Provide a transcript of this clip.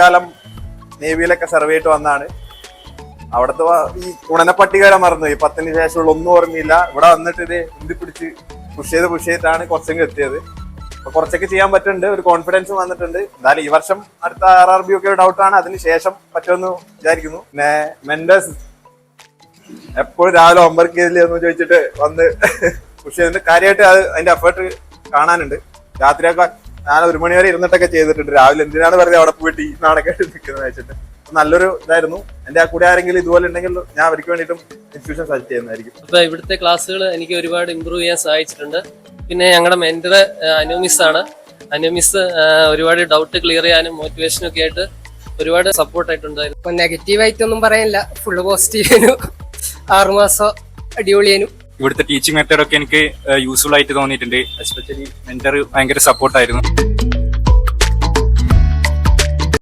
കാലം നേവിയിലൊക്കെ സർവേ ആയിട്ട് വന്നാണ്. അവിടുത്തെ ഈ ഗുണനപ്പട്ടികരെ മറന്നു. ഈ പത്തിന് ശേഷമുള്ള ഒന്നും ഓർമ്മയില്ല. ഇവിടെ വന്നിട്ട് ഇത് ഇന്ത്യ പിടിച്ച് പുഷ് ചെയ്ത് പുഷ് ചെയ്തിട്ടാണ് കുറച്ചെങ്കിലും എത്തിയത്. അപ്പൊ കുറച്ചൊക്കെ ചെയ്യാൻ പറ്റുന്നുണ്ട്. ഒരു കോൺഫിഡൻസ് വന്നിട്ടുണ്ട്. എന്തായാലും ഈ വർഷം അടുത്ത ആർ ആർ ബി ഒക്കെ ഡൗട്ടാണ് അതിന് ശേഷം പറ്റുമെന്ന് വിചാരിക്കുന്നു. പിന്നെ മെന്റേഴ്സ് എപ്പോഴും രാവിലെ ഒമ്പർക്ക് എന്ന് ചോദിച്ചിട്ട് വന്ന് പുഷ് ചെയ്തിട്ട് കാര്യമായിട്ട് അത് അതിന്റെ എഫേർട്ട് കാണാനുണ്ട്. രാത്രിയൊക്കെ ഞാൻ ഒരു മണി വരെ ഇരുന്നിട്ടൊക്കെ ചെയ്തിട്ടുണ്ട്. രാവിലെ എന്തിനാണ് വെറുതെ അവിടെ പോയിട്ട് ഈ നാടൊക്കെ നിൽക്കുന്നത് വെച്ചിട്ട്? നല്ലൊരു ഇതായിരുന്നു. എന്റെ ആ കൂടെ ആരെങ്കിലും ഇതുപോലെ ഉണ്ടെങ്കിൽ ഞാൻ അവർക്ക് വേണ്ടിയിട്ടും ഇൻസ്റ്റിറ്റ്യൂഷൻ സജസ്റ്റ് ചെയ്യുന്നതായിരിക്കും. അപ്പൊ ഇവിടുത്തെ ക്ലാസ്സുകൾ എനിക്ക് ഒരുപാട് ഇമ്പ്രൂവ് ചെയ്യാൻ സഹായിച്ചിട്ടുണ്ട്. പിന്നെ ഞങ്ങളുടെ മെന്റർ അനുമിസ് ആണ്. അനുമിസ് ഒരുപാട് ഡൗട്ട് ക്ലിയർ ചെയ്യാനും മോട്ടിവേഷനും ഒക്കെ ആയിട്ട് ഒരുപാട് സപ്പോർട്ട് ആയിട്ടുണ്ടായിരുന്നു. നെഗറ്റീവ് ആയിട്ടൊന്നും പറയാനില്ല ഫുള്ള് പോസിറ്റീവ് ആറുമാസം അടിപൊളിയേനു ഇവിടുത്തെ ടീച്ചിങ് മെത്തേഡൊക്കെ എനിക്ക് യൂസ്ഫുൾ ആയിട്ട് തോന്നിയിട്ടുണ്ട്. എസ്പെഷ്യലി മെന്റർ ഭയങ്കര സപ്പോർട്ടായിരുന്നു